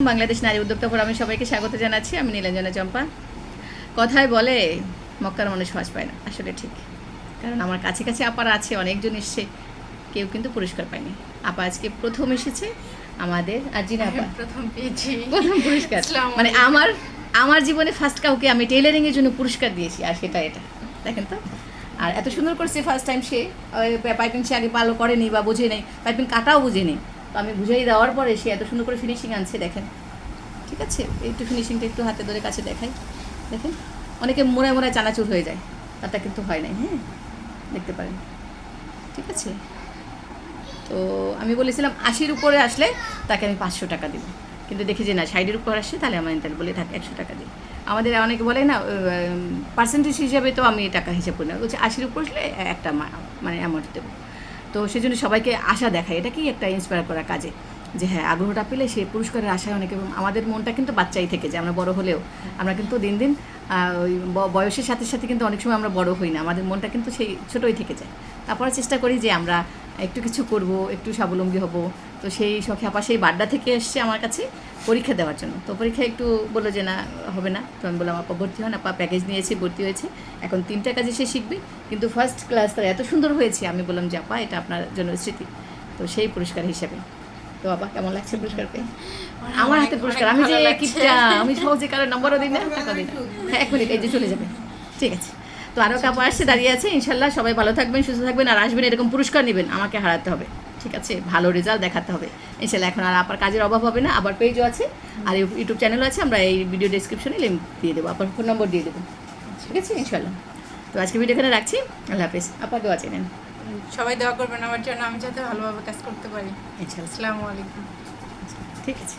বাংলাদেশ নারী উদ্যোক্তা ফোরামে সবাইকে স্বাগত জানাচ্ছি। আমি নীলাঞ্জনা চম্পা। কথায় বলে মক্কার মানুষ হজ পায় না। আসলে ঠিক। কারণ আমার কাছে কাছে আপার আছে অনেকজন এসছে। কেউ কিন্তু পুরস্কার পায়নি। আপা আজকে প্রথম এসেছে আমাদের। আজিনা আপা প্রথম পেয়েছি। প্রথম পুরস্কার। মানে আমার আমার জীবনে ফার্স্ট কাউকে আমি টেইলারিং এর জন্য পুরস্কার দিয়েছি। আর সেটা এটা। দেখেন তো? আর এত সুন্দর করছে ফার্স্ট টাইম সে পাইপিং সে আগে ভালো করেনি বা বুঝে নেই। পাইপিং কাটাও বুঝে নেই। তো আমি বুঝাই দেওয়ার পরে সে এত সুন্দর করে ফিনিশিং আনছে, দেখেন। ঠিক আছে? একটু ফিনিশিংটা একটু হাতে ধরে কাছে দেখাই। দেখেন? অনেকে মোড়ায় মোড়ায় চানাচুর হয়ে যায়। তারটা কিন্তু হয় নাই হ্যাঁ? দেখতে পারেন। ঠিক আছে? তো আমি বলেছিলাম, আশির উপরে আসলে তাকে আমি পাঁচশো টাকা দিব। কিন্তু দেখি যে না, ষাটের উপর আসছে, তাহলে আমার তাহলে বলে থাক, একশো টাকা দিই। আমাদের অনেকে বলে না পার্সেন্টেজ হিসাবে তো আমি টাকা হিসাব করি না। বলছি, আশির উপর আসলে একটা মানে অ্যামাউন্ট দেবো। তো সেই জন্য সবাইকে আশা দেখায় এটা কি একটা ইন্সপায়ার করা কাজে? যে হ্যাঁ আগ্রহটা পেলে সে পুরস্কারের আশায় অনেক এবং আমাদের মনটা কিন্তু বাচ্চাই থেকে যায়, আমরা বড় হলেও। আমরা কিন্তু দিন দিন ওই বয়সের সাথে সাথে কিন্তু অনেক সময় আমরা বড় হই না। আমাদের মনটা কিন্তু সেই ছোটোই থেকে যায়। তারপরে চেষ্টা করি যে আমরা একটু কিছু করব, একটু স্বাবলম্বী হব। তো সেই শখে আপা সেই বাড্ডা থেকে এসছে আমার কাছে। পরীক্ষা দেওয়ার জন্য। তো পরীক্ষা একটু বলল যে না হবে না। তো আমি বললাম আপা ভর্তি হন আপা প্যাকেজ নিয়েছে ভর্তি হয়েছে। এখন তিনটা কাজে সে শিখবে। কিন্তু ফার্স্ট ক্লাস তার এত সুন্দর হয়েছে। আমি বললাম যে আপা এটা আপনার জন্য স্মৃতি। তো সেই পুরস্কার হিসেবে। তো আপা কেমন লাগছে পুরস্কার পেয়ে আমার হাতে পুরস্কার। আমি যে কিপটা আমি সহজে কারও নম্বরও দিই না টাকা দিই না। হ্যাঁ এক মিনিট এই যে চলে যাবে। ঠিক আছে। তো আরও কাপড় আসছে দাঁড়িয়ে আছে। ইনশাল্লাহ সবাই ভালো থাকবেন সুস্থ থাকবেন আর আসবেন এরকম পুরস্কার নেবেন। আমাকে হারাতে হবে। ঠিক আছে ভালো রেজাল্ট দেখাতে হবে। ইনশাল্লাহ এখন আর আপার কাজের অভাব হবে না আবার পেজও আছে। আর ইউটিউব চ্যানেলও আছে আমরা এই ভিডিও ডিসক্রিপশনে লিঙ্ক দিয়ে দেবো আপনার ফোন নম্বর দিয়ে দেবো। ঠিক আছে ইনশাল্লাহ তো আজকে ভিডিও এখানে রাখছি আল্লাহ হাফিজ। আপা দোয়া চেনেন। সবাই দোয়া করবেন আমার জন্য আমি যাতে ভালোভাবে কাজ করতে পারি। ইনশাল্লাহ আসসালামু আলাইকুম। ঠিক আছে।